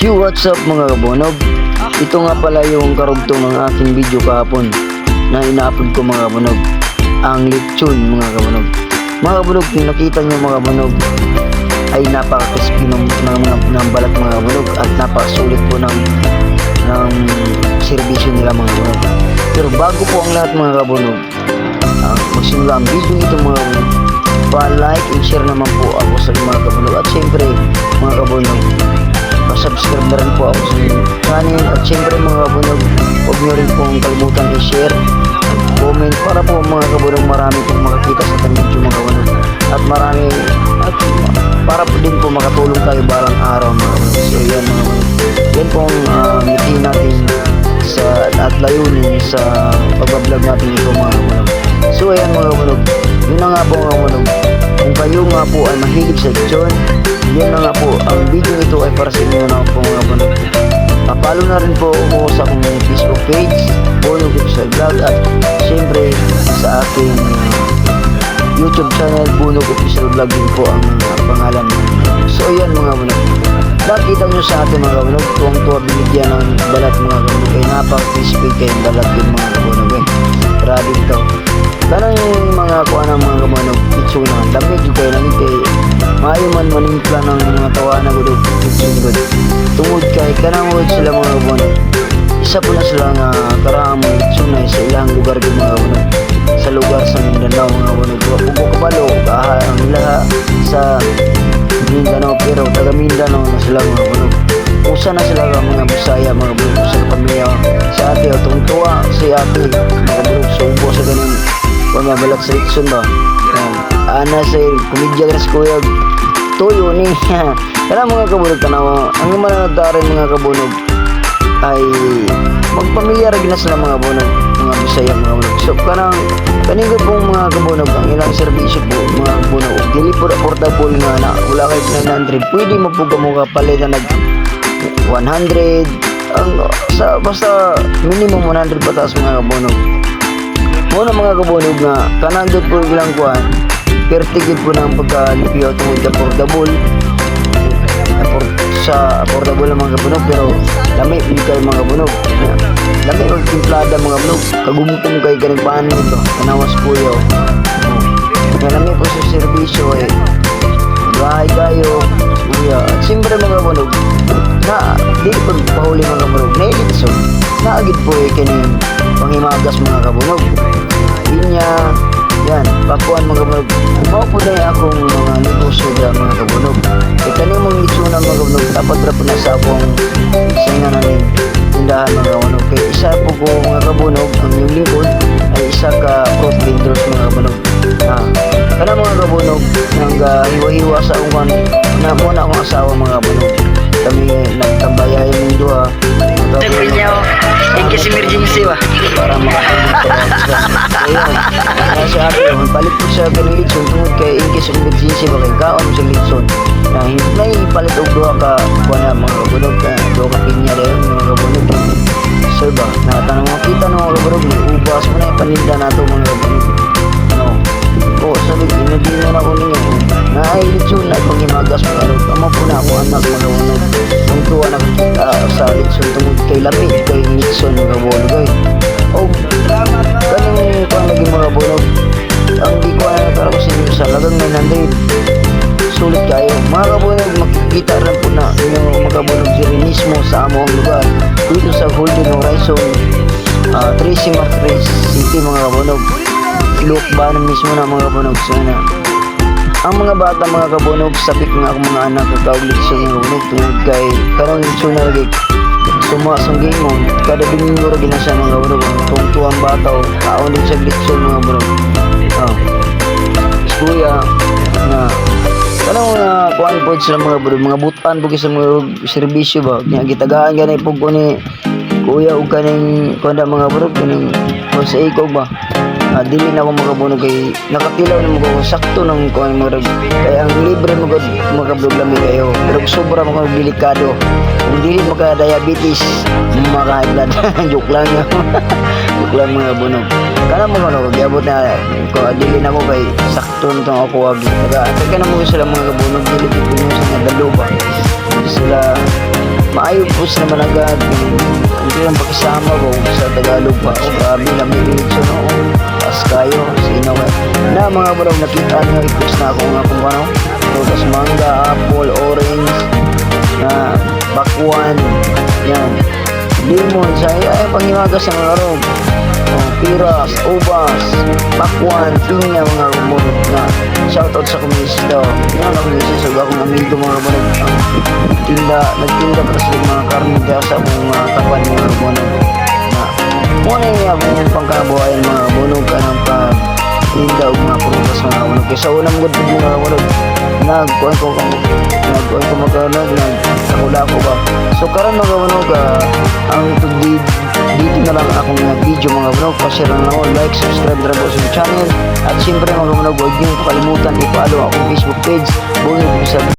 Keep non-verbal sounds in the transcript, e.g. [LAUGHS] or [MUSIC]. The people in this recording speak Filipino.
Yo, what's up mga kabunog? Ito nga pala yung karugtong ng aking video kahapon na ina-upload ko mga kabunog. Ang lechon mga kabunog. Mga kabunog, yung nakita nyo mga kabunog ay napaka-crispy ng, ng, ng, ng balat mga kabunog at napakasulit po ng, ng servisyo nila mga kabunog. Pero bago po ang lahat mga kabunog, uh, magsimula ang video ito mga kabunog, pa-like and share naman po ako sa mga kabunog. At syempre, mga kabunog, pa-subscribe na rin po ako sa channel. At syempre mga kabunog huwag nyo rin pong kalimutan i-share comment para po mga kabunog marami pong makakita sa video mga kabunog. At marami at para po din po makatulong tayo balang araw mga kabunog. So yan. Mga kabunog yan pong uh, ngiti natin sa at layunin sa pagbablog natin ito mga kabunog. So ayan mga kabunog. Yun na nga po mga kabunog. Kung kayo nga po ay mahilig sa lechon yan na nga po, ang video nito ay para sa inyo na po mga kabunog. Papalo na rin po ako sa akong Facebook page, Bono Official Vlog at syempre sa aking YouTube channel, Bunog Official Vlog din po ang pangalan. So ayan mga kabunog. Nakita nyo sa ating mga kabunog kung tuwa binigyan ng balat mga kabunog ay napaka-crispy kayong balat din mga kabunog eh. Grabe ito. Kanang mga kuha ng mga kabunog, itsuna, dami yung kayo namin kay maayo man manimpla ng mga tawa na gudog sundod tungod kay kanang word sila mga kabunog isa po na sila nga karang sunay sa ilang lugar yung mga kabunog sa lugar sa Mindanao mga kabunog Pugo Kabalo kaha ang laha sa Mindanao pero taga Mindanao na sila mga kabunog usa na sila mga Bisaya mga kabunog sa pamilya. Sa ate o tungtuwa si ate mga ganun pamabalat sa Rickson ba um, ana sa komedya ka sa kuya. Tuyo ni. [LAUGHS] Kaya mga kabunog tanawa ang mananadarin mga kabunog ay magpamilyar na sila mga kabunog mga bisaya mga kabunog. So kanang kaningo pong mga kabunog ang ilang serbisyo po mga kabunog dili po affordable nga na wala kahit 900 pwede mo po kamuha palit na nag 100 ang sa basta minimum 100 pataas mga kabunog Muna mga kabunog nga kanang doon po ilang kuhan pertigid po ng pagkalipyo tungkol affordable Afford- sa affordable ng mga kabunog pero lami hindi kayo mga kabunog. Lami o timplada mga kabunog. Kagumutong kay ganing paano ito. Kanawas po yun. Lami po sa servisyo eh. Bahay kayo kuya. At siyempre mga kabunog na di po pahuli mga kabunog na so naagid po eh kaning panghimagas mga kabunog pakuan mga kabunog mao po na akong mga negosyo dyan mga kabunog. E kani mong litsuna mga kabunog dapat ra na sa akong singa na rin tindahan mga kabunog kay isa po ko mga kabunog ang yung lingkod ay isa ka fruit vendors mga kabunog. Ah kana mga kabunog nang hiwa-hiwa sa akong na muna akong asawa mga kabunog. Kami nagtambayayan ng duha. Niya, in case emergency ba? para makapagod sa Ayun, kaya sa akin, palit ko sa ganung litson tungod kay in emergency ba kay kaon sa litson na hindi palit og duha ka kuha na mga kabunog ka duha ka pinya dayon mga kabunog sir ba natanong mo kita no mga kabunog ubas mo na yung paninda nato mga kabunog no Oo, sabi ko, inabili na ako ninyo. Naay-litson na itong himagas mo karoon. Tama po na ako anak mga kabunog. Kung tuwa na kita litson tungod kay lamig kay litson mga kabunog ay. O, kanang kung naging mga kabunog. Ang di ko na natarap sa inyo sa lagang 900. Sulit kayo. Mga kabunog, makikita rin po na yung mga kabunog diri mismo sa among lugar. Dito sa Golden Horizon, uh, Tracy Martres City mga kabunog. Look ba na mismo na mga kabunog sana. Ang mga bata mga kabunog, sabik nga akong mga anak kakaulit sa mga kabunog tungod kay karang litso na lagi kada domingo ra gina siya mga kabunog ang tungtuang bata o kaon din sa litso mga kabunog. Oh. Kuya na kanang mga kuan po sila mga kabunog, mga butan po sa mga serbisyo ba. Nya gitagaan ganay po ko ni kuya ug kaning kuanda mga kabunog kaning kung sa ikaw ba ah, dili na ako makabunog kay nakatilaw na mo ko sakto ng kuan mo rag kaya ang libre mo gud makablog lami kayo pero sobra mo kang delikado. Kung dili mo ka diabetes maka high [LAUGHS] blood joke lang yun. [LAUGHS] Joke lang mga bunog. Kana mo ano gyabot na ko dili na ko kay sakto nitong ako wag. Taga taga na mo sila mga kabunog dili ko sa mga dalo ba? Sila maayo po naman agad hindi lang pakisama ko sa Tagalog pa o grabe lang may direksyon no taas kayo sino ka na mga bro nakita nyo i-post na ako nga kung ano. Prutas mangga, apple, orange na bakwan yan. Limon sa ay pangimagas sa mga rog oh, piras, ubas bakwan, pinya mga rumunod na. Shoutout sa kumisto. Yan ako nagsisaga akong amigo mga rumunod ang tinda, nagtinda para sa mga karne kaya sa mga kapan mga rumunod na muna niya akong pangkabuhayan mga bunog ka ng pag tinda o mga prutas mga rumunod kaya sa unang good mga rumunod nagkuhan ko kung nagkuhan ko magkaroon nagkakula ko ba? So karon mga rumunod ah, ang dito dito na lang akong video mga vlog pa-share lang ako like, subscribe na po sa channel. At siyempre mga vlog huwag niyo kalimutan i-follow akong Facebook page Bungin sa